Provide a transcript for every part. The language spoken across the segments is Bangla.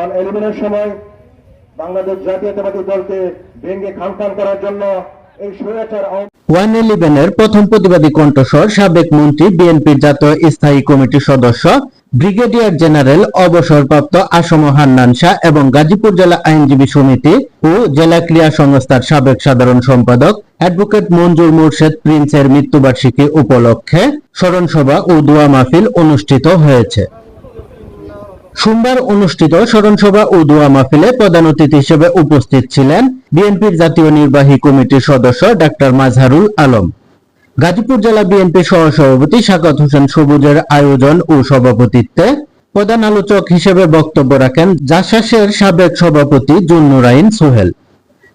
অন এলিমিনের সময় বাংলাদেশ জাতীয়তাবাদী দলকে ভেঙে খান করার জন্য এই স্বৈরাচার ওয়ান ইলেভেনের প্রথম প্রতিবাদী কণ্ঠস্বর সাবেক মন্ত্রী বিএনপির জাতীয় স্থায়ী কমিটির সদস্য, ব্রিগেডিয়ার জেনারেল অবসরপ্রাপ্ত আসম হান্নান শাহ এবং গাজীপুর জেলা আইনজীবী সমিতি ও জেলা ক্রীড়া সংস্থার সাবেক সাধারণ সম্পাদক অ্যাডভোকেট মঞ্জুর মুর্শেদ প্রিন্সের মৃত্যুবার্ষিকী উপলক্ষে স্মরণসভা ও দোয়া মাহফিল অনুষ্ঠিত হয়েছে। সোমবার অনুষ্ঠিত স্মরণসভা ও দোয়া মাহফিলে প্রধান অতিথি হিসেবে উপস্থিত ছিলেন বিএনপির জাতীয় নির্বাহী কমিটির সদস্য ডাক্তার মাজহারুল আলম। গাজীপুর জেলা বিএনপি সহসভাপতি শাকাত হোসেন সবুজের আয়োজন ও সভাপতিত্বে প্রধান আলোচক হিসেবে বক্তব্য রাখেন জাসাসের সাবেক সভাপতি জুন্নুরাইন সোহেল।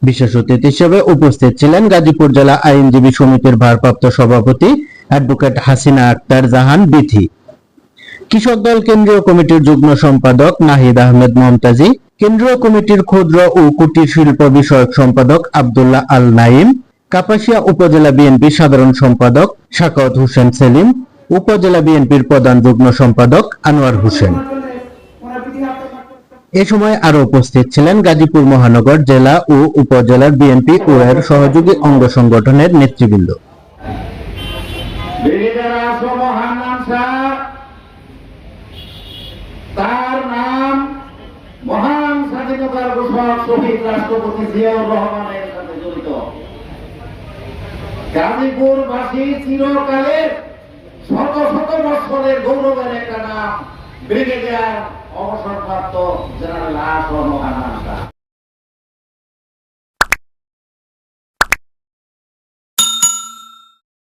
বিশেষ অতিথি হিসেবে উপস্থিত ছিলেন গাজীপুর জেলা আইনজীবী সমিতির ভারপ্রাপ্ত সভাপতি অ্যাডভোকেট হাসিনা আক্তার জাহান বিথি। কৃষক দল কেন্দ্রীয় কমিটির যুগ্ম সম্পাদক নাহিদ আহমেদ মমতাজি, কেন্দ্রীয় কমিটির ক্ষুদ্র ও কুটির শিল্প বিষয়ক সম্পাদক আবদুল্লাহ আল নাইম কাপাসিয়া উপজেলা বিএনপি সাধারণ সম্পাদক শাকাত হোসেন সেলিম, উপজেলা বিএনপির প্রধান যুগ্ম সম্পাদক আনোয়ার হোসেন। এ সময় আরও উপস্থিত ছিলেন গাজীপুর মহানগর জেলা ও উপজেলার বিএনপি ও এর সহযোগী অঙ্গ সংগঠনের নেতৃবৃন্দ ব্রিগেডিয়ার আসম হান্নান শাহ তার নাম মহান স্বাধীনতার ঘোষণা শহীদ রাষ্ট্রপতি জিয়াউর রহমানের সাথে জড়িত। গাজীপুরবাসী চিরকালের শত শত বৎসরের গৌরবের একটা নাম, ব্রিগেডিয়ার অবসরপ্রাপ্ত জেনারেল হান্নান শাহ